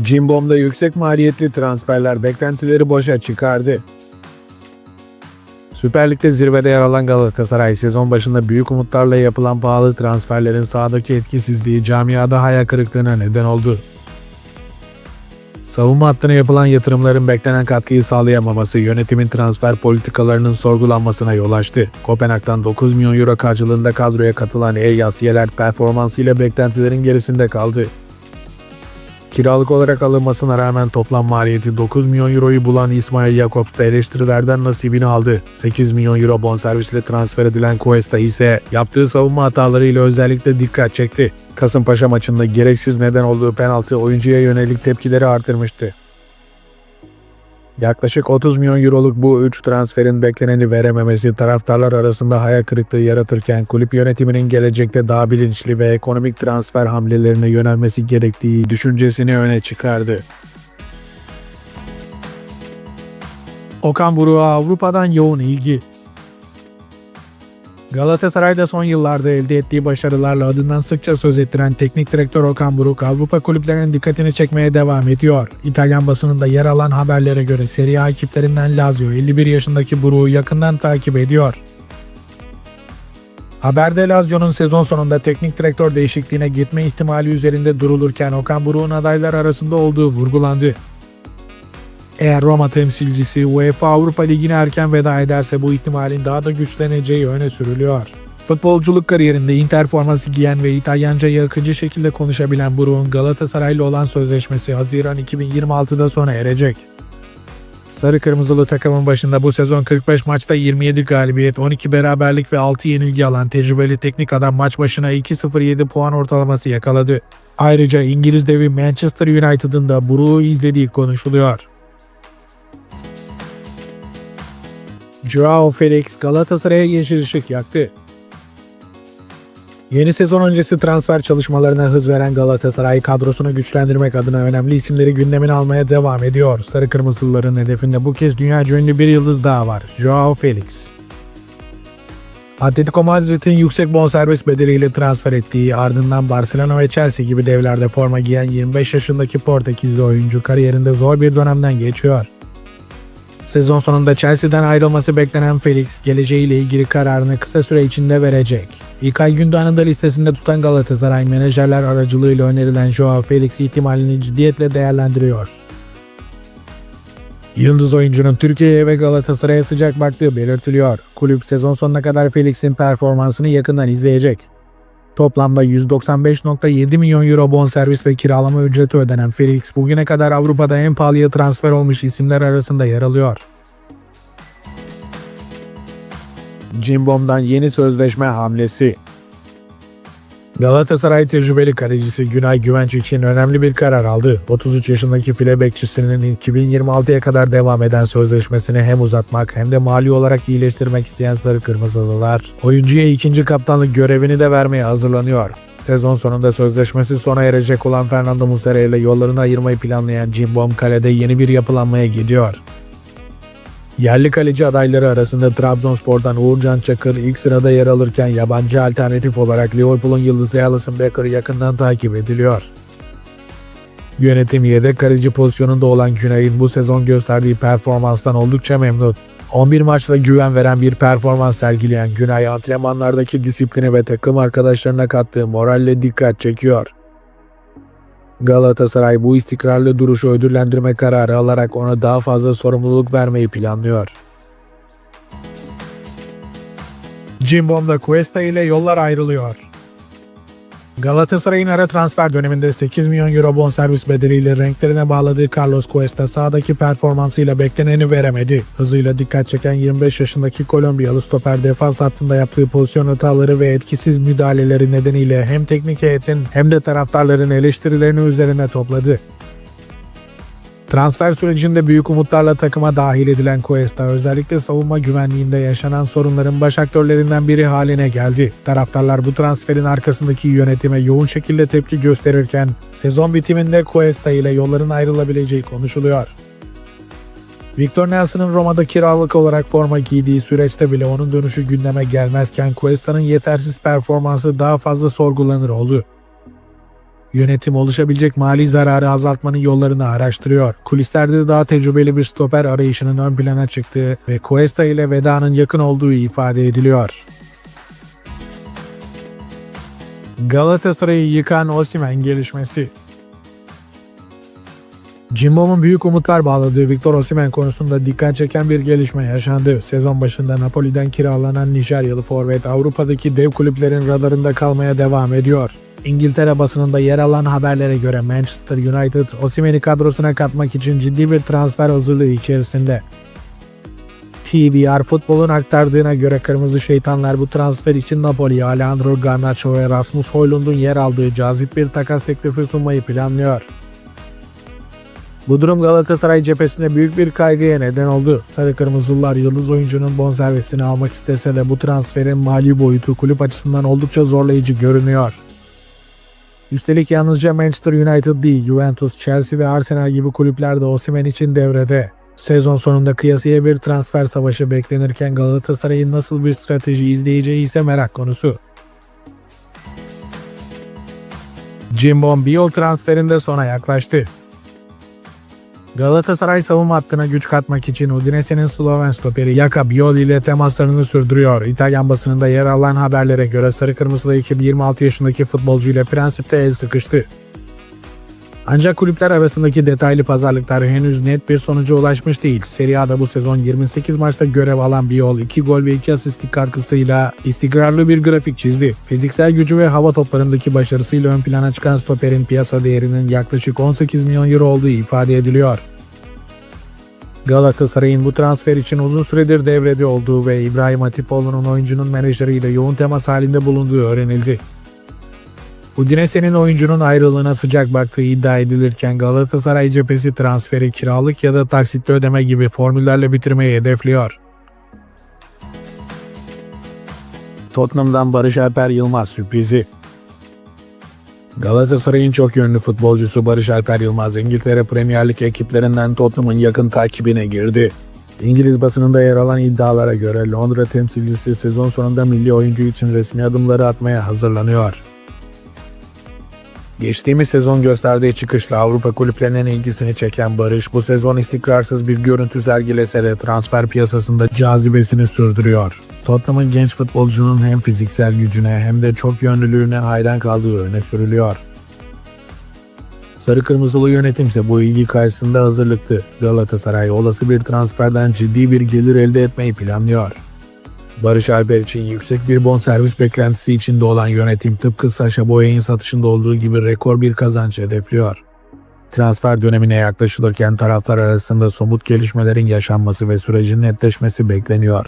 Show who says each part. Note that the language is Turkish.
Speaker 1: Cimbom'da yüksek maliyetli transferler beklentileri boşa çıkardı. Süper Lig'de zirvede yer alan Galatasaray sezon başında büyük umutlarla yapılan pahalı transferlerin sahadaki etkisizliği camiada hayal kırıklığına neden oldu. Savunma hattına yapılan yatırımların beklenen katkıyı sağlayamaması yönetimin transfer politikalarının sorgulanmasına yol açtı. Kopenhag'dan 9 milyon euro karşılığında kadroya katılan Elias Yeler performansıyla beklentilerin gerisinde kaldı. Kiralık olarak alınmasına rağmen toplam maliyeti 9 milyon euroyu bulan İsmail Jakobs da eleştirilerden nasibini aldı. 8 milyon euro bonservisle transfer edilen Cuesta ise yaptığı savunma hatalarıyla özellikle dikkat çekti. Kasımpaşa maçında gereksiz neden olduğu penaltı oyuncuya yönelik tepkileri artırmıştı. Yaklaşık 30 milyon euroluk bu 3 transferin bekleneni verememesi taraftarlar arasında hayal kırıklığı yaratırken kulüp yönetiminin gelecekte daha bilinçli ve ekonomik transfer hamlelerine yönelmesi gerektiği düşüncesini öne çıkardı. Okan Buruk'a Avrupa'dan yoğun ilgi. Galatasaray'da son yıllarda elde ettiği başarılarla adından sıkça söz ettiren teknik direktör Okan Buruk Avrupa kulüplerinin dikkatini çekmeye devam ediyor. İtalyan basınında yer alan haberlere göre Serie A ekiplerinden Lazio 51 yaşındaki Buruk'u yakından takip ediyor. Haberde Lazio'nun sezon sonunda teknik direktör değişikliğine gitme ihtimali üzerinde durulurken Okan Buruk'un adaylar arasında olduğu vurgulandı. Eğer Roma temsilcisi UEFA Avrupa Ligi'ne erken veda ederse bu ihtimalin daha da güçleneceği öne sürülüyor. Futbolculuk kariyerinde Inter forması giyen ve İtalyancayı akıcı şekilde konuşabilen Buruk'un Galatasaray'la olan sözleşmesi Haziran 2026'da sona erecek. Sarı Kırmızılı takımın başında bu sezon 45 maçta 27 galibiyet, 12 beraberlik ve 6 yenilgi alan tecrübeli teknik adam maç başına 2.07 puan ortalaması yakaladı. Ayrıca İngiliz devi Manchester United'ın da Buruk'u izlediği konuşuluyor. Joao Felix Galatasaray'a yeşil ışık yaktı. Yeni sezon öncesi transfer çalışmalarına hız veren Galatasaray kadrosunu güçlendirmek adına önemli isimleri gündemine almaya devam ediyor. Sarı Kırmızılıların hedefinde bu kez dünyaca ünlü bir yıldız daha var. Joao Felix. Atletico Madrid'in yüksek bonservis bedeliyle transfer ettiği ardından Barcelona ve Chelsea gibi devlerde forma giyen 25 yaşındaki Portekizli oyuncu kariyerinde zor bir dönemden geçiyor. Sezon sonunda Chelsea'den ayrılması beklenen Felix, geleceğiyle ilgili kararını kısa süre içinde verecek. İlkay Gündoğan'ı da listesinde tutan Galatasaray menajerler aracılığıyla önerilen Joao Felix ihtimalini ciddiyetle değerlendiriyor. Yıldız oyuncunun Türkiye'ye ve Galatasaray'a sıcak baktığı belirtiliyor. Kulüp sezon sonuna kadar Felix'in performansını yakından izleyecek. Toplamda 195.7 milyon euro bonservis ve kiralama ücreti ödenen Felix bugüne kadar Avrupa'da en pahalıya transfer olmuş isimler arasında yer alıyor. Cimbom'dan yeni sözleşme hamlesi Galatasaray tecrübeli kalecisi Günay Güvenç için önemli bir karar aldı. 33 yaşındaki file bekçisinin 2026'ya kadar devam eden sözleşmesini hem uzatmak hem de mali olarak iyileştirmek isteyen Sarı Kırmızılılar, oyuncuya ikinci kaptanlık görevini de vermeye hazırlanıyor. Sezon sonunda sözleşmesi sona erecek olan Fernando Muslera ile yollarını ayırmayı planlayan Cimbom kalede yeni bir yapılanmaya gidiyor. Yerli kaleci adayları arasında Trabzonspor'dan Uğurcan Çakır ilk sırada yer alırken yabancı alternatif olarak Liverpool'un yıldızı Alisson Becker yakından takip ediliyor. Yönetim yedek kaleci pozisyonunda olan Günay'ın bu sezon gösterdiği performanstan oldukça memnun. 11 maçta güven veren bir performans sergileyen Günay antrenmanlardaki disiplini ve takım arkadaşlarına kattığı moralle dikkat çekiyor. Galatasaray bu istikrarlı duruşu ödüllendirme kararı alarak ona daha fazla sorumluluk vermeyi planlıyor. Cimbom'da Cuesta ile yollar ayrılıyor. Galatasaray'ın ara transfer döneminde 8 milyon euro bonservis bedeliyle renklerine bağladığı Carlos Cuesta sahadaki performansıyla bekleneni veremedi. Hızıyla dikkat çeken 25 yaşındaki Kolombiyalı stoper defans hattında yaptığı pozisyon hataları ve etkisiz müdahaleleri nedeniyle hem teknik heyetin hem de taraftarların eleştirilerini üzerine topladı. Transfer sürecinde büyük umutlarla takıma dahil edilen Cuesta özellikle savunma güvenliğinde yaşanan sorunların baş aktörlerinden biri haline geldi. Taraftarlar bu transferin arkasındaki yönetime yoğun şekilde tepki gösterirken sezon bitiminde Cuesta ile yolların ayrılabileceği konuşuluyor. Victor Nelson'ın Roma'da kiralık olarak forma giydiği süreçte bile onun dönüşü gündeme gelmezken Cuesta'nın yetersiz performansı daha fazla sorgulanır oldu. Yönetim oluşabilecek mali zararı azaltmanın yollarını araştırıyor. Kulislerde daha tecrübeli bir stoper arayışının ön plana çıktığı ve Cuesta ile vedanın yakın olduğu ifade ediliyor. Galatasaray'ı yıkan Osimhen gelişmesi Cimbom'un büyük umutlar bağladığı Victor Osimhen konusunda dikkat çeken bir gelişme yaşandı. Sezon başında Napoli'den kiralanan Nijeryalı forvet Avrupa'daki dev kulüplerin radarında kalmaya devam ediyor. İngiltere basınında yer alan haberlere göre Manchester United Osimhen'i kadrosuna katmak için ciddi bir transfer hazırlığı içerisinde. TVR Futbol'un aktardığına göre Kırmızı Şeytanlar bu transfer için Napoli, Alejandro Garnacho ve Rasmus Højlund'un yer aldığı cazip bir takas teklifi sunmayı planlıyor. Bu durum Galatasaray cephesinde büyük bir kaygıya neden oldu. Sarı Kırmızılılar yıldız oyuncunun bonservisini almak istese de bu transferin mali boyutu kulüp açısından oldukça zorlayıcı görünüyor. Üstelik yalnızca Manchester United değil, Juventus, Chelsea ve Arsenal gibi kulüpler de Osimhen için devrede. Sezon sonunda kıyasıya bir transfer savaşı beklenirken Galatasaray'ın nasıl bir strateji izleyeceği ise merak konusu. Cimbom Biol transferinde sona yaklaştı. Galatasaray savunma hattına güç katmak için Udinese'nin Sloven stoperi Jaka Biol ile temaslarını sürdürüyor. İtalyan basınında yer alan haberlere göre Sarı Kırmızılı ekip 26 yaşındaki futbolcu ile prensipte el sıkıştı. Ancak kulüpler arasındaki detaylı pazarlıklar henüz net bir sonuca ulaşmış değil. Serie A'da bu sezon 28 maçta görev alan Biol 2 gol ve 2 asistlik katkısıyla istikrarlı bir grafik çizdi. Fiziksel gücü ve hava toplarındaki başarısıyla ön plana çıkan stoperin piyasa değerinin yaklaşık 18 milyon euro olduğu ifade ediliyor. Galatasaray'ın bu transfer için uzun süredir devrede olduğu ve İbrahim Hatipoğlu'nun oyuncunun menajeriyle yoğun temas halinde bulunduğu öğrenildi. Udinese'nin oyuncunun ayrılığına sıcak baktığı iddia edilirken Galatasaray cephesi transferi kiralık ya da taksitli ödeme gibi formüllerle bitirmeyi hedefliyor. Tottenham'dan Barış Alper Yılmaz sürprizi. Galatasaray'ın çok yönlü futbolcusu Barış Alper Yılmaz İngiltere Premier Lig ekiplerinden Tottenham'ın yakın takibine girdi. İngiliz basınında yer alan iddialara göre Londra temsilcisi sezon sonunda milli oyuncu için resmi adımları atmaya hazırlanıyor. Geçtiğimiz sezon gösterdiği çıkışla Avrupa kulüplerinin ilgisini çeken Barış bu sezon istikrarsız bir görüntü sergilese de transfer piyasasında cazibesini sürdürüyor. Tottenham'ın genç futbolcunun hem fiziksel gücüne hem de çok yönlülüğüne hayran kaldığı öne sürülüyor. Sarı Kırmızılı yönetim ise bu ilgi karşısında hazırlıklı. Galatasaray olası bir transferden ciddi bir gelir elde etmeyi planlıyor. Barış Alper için yüksek bir bonservis beklentisi içinde olan yönetim tıpkı Sasha Boye'nin satışında olduğu gibi rekor bir kazanç hedefliyor. Transfer dönemine yaklaşılırken taraftar arasında somut gelişmelerin yaşanması ve sürecin netleşmesi bekleniyor.